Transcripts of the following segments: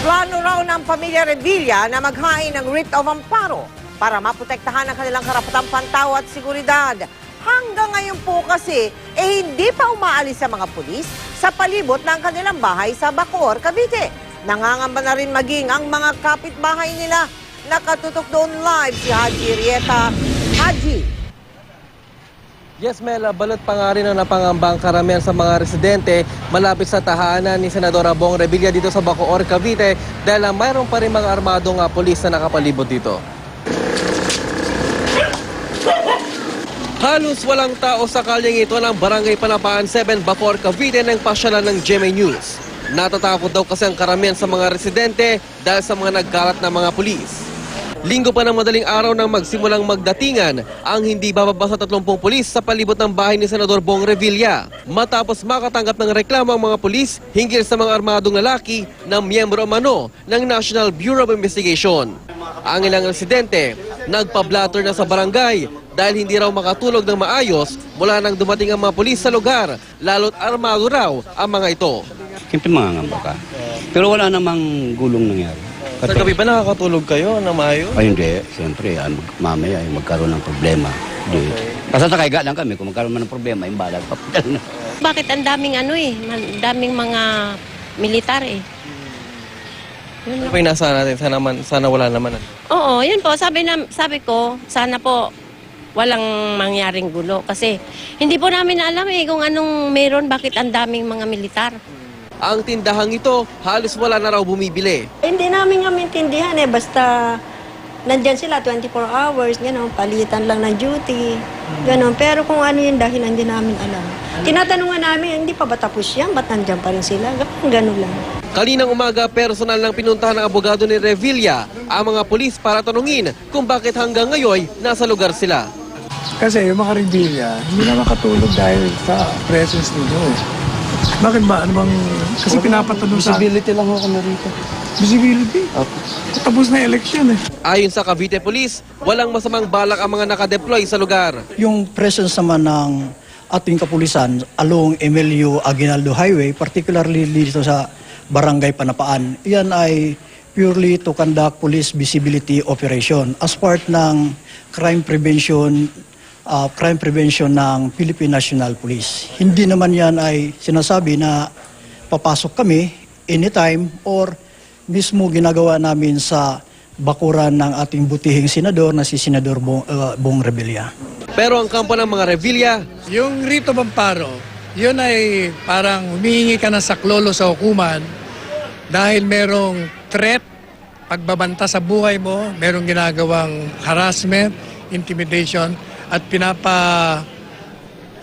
Plano raw ng pamilya Revilla na maghain ng writ of amparo para maprotektahan ang kanilang karapatang pantaw at seguridad. Hanggang ngayon po kasi, eh hindi pa umaalis sa mga pulis sa palibot ng kanilang bahay sa Bacoor, Cavite. Nangangamba na rin maging ang mga kapitbahay nila. Nakatutok doon live si Haji Rieta. Haji, Yes, Mel, ah, balot pa nga rin ang napangambang karamihan sa mga residente malapit sa tahanan ni Senadora Bong Revilla dito sa Bacoor, Cavite dahil ah, mayroon pa rin mga armadong ah, polis na nakapalibot dito. Halos walang tao sa kalyeng ito ng Barangay Panapaan 7, Bacoor, Cavite ng pasyalan ng GMA News. Natatakot daw kasi ang karamihan sa mga residente dahil sa mga nagkalat na mga pulis. Linggo pa ng madaling araw nang magsimulang magdatingan ang hindi bababa sa 30 pulis sa palibot ng bahay ni Senador Bong Revilla. Matapos makatanggap ng reklamo ang mga pulis hinggil sa mga armadong lalaki na miyembro mano ng National Bureau of Investigation. Ang ilang residente nagpa-blatter na sa barangay dahil hindi raw makatulog ng maayos mula nang dumating ang mga pulis sa lugar, lalo't armado raw ang mga ito. Siyempre mangangamba ka. Pero wala namang gulong nangyari. Sa gabi ba nakakatulog kayo na maayos? Ay hindi, siyempre, ah, mag- mamaya ay magkaroon ng problema. Hindi. Basta sa kaiga lang kami, kung magkaroon man ng problema, yung balag papunta na. Bakit ang daming ano eh, man- daming mga militar eh. Yun Ano lang. yung nasa natin? Sana, man, sana wala naman. Oo, yun po, sabi, na, sabi ko, sana po walang mangyaring gulo. Kasi hindi po namin alam eh kung anong meron, bakit ang daming mga militar. Ang tindahang ito, halos wala na raw bumibili. Hindi namin nga maintindihan eh, basta nandyan sila 24 hours, gano'n, palitan lang ng duty, gano'n. Pero kung ano yung dahilan, hindi namin alam. Tinatanong nga namin, hindi pa ba tapos yan? Ba't nandyan pa rin sila? Gano'n, gano'n lang. Kaninang umaga, personal lang pinuntahan ng abogado ni Revilla ang mga pulis para tanungin kung bakit hanggang ngayon nasa lugar sila. Kasi yung mga rebellia, hindi na makatulog dahil sa presence ninyo. Bakit ba? Ano bang... Kasi pinapatanong sa... Visibility lang ako kami rito. Visibility? Tapos na election eh. Ayon sa Cavite Police, walang masamang balak ang mga nakadeploy sa lugar. Yung presence naman ng ating kapulisan along Emilio Aguinaldo Highway, particularly dito sa Barangay Panapaan, yan ay purely to conduct police visibility operation as part ng crime prevention uh, crime prevention ng Philippine National Police. Hindi naman yan ay sinasabi na papasok kami anytime or mismo ginagawa namin sa bakuran ng ating butihing senador na si Senador Bong, uh, Bong Revilla. Pero ang kampo ng mga Revilla, Yung Rito Bamparo, yun ay parang humihingi ka ng saklolo sa hukuman dahil merong threat, pagbabanta sa buhay mo, merong ginagawang harassment, intimidation, at pinapa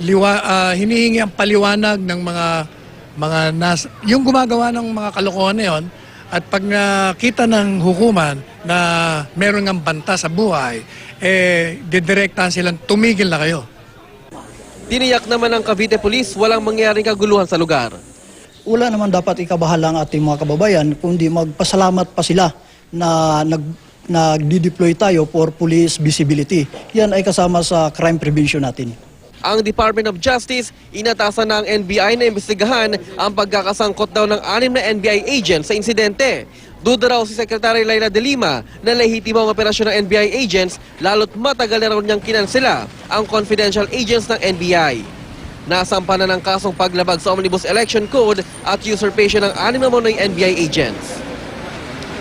liwa, ah, hinihingi ang paliwanag ng mga mga nas, yung gumagawa ng mga kalokohan na yun, at pag nakita ng hukuman na meron ng banta sa buhay, eh, didirektahan silang tumigil na kayo. tiniyak naman ng Cavite Police walang mangyaring kaguluhan sa lugar. Wala naman dapat ikabahala ang ating mga kababayan, kundi magpasalamat pa sila na nag nagdi-deploy tayo for police visibility. Yan ay kasama sa crime prevention natin. Ang Department of Justice, inatasan na ang NBI na imbestigahan ang pagkakasangkot daw ng anim na NBI agents sa insidente. Duda raw si Secretary Laila De Lima na lehitimo ang operasyon ng NBI agents lalo't matagal na raw niyang kinansela ang confidential agents ng NBI. Nasampa na ng kasong paglabag sa Omnibus Election Code at usurpation ng anim na mga NBI agents.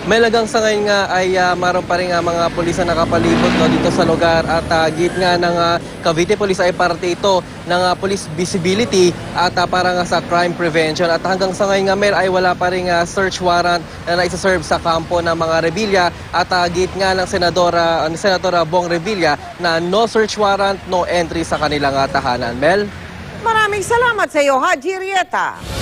May lagang sa ngayon nga ay uh, maroon pa rin nga mga pulis na nakapalibot no, dito sa lugar at uh, git nga ng ah, Cavite Police ay parte ito ng ah, police visibility at uh, para nga sa crime prevention at hanggang sa ngayon nga mer ay wala pa rin ah, search warrant na naisaserve sa kampo ng mga Revilla at uh, git nga ng Senadora, ni Senadora Bong Revilla na no search warrant, no entry sa kanilang ah, tahanan. Mel? maraming salamat sa iyo, Haji Rieta.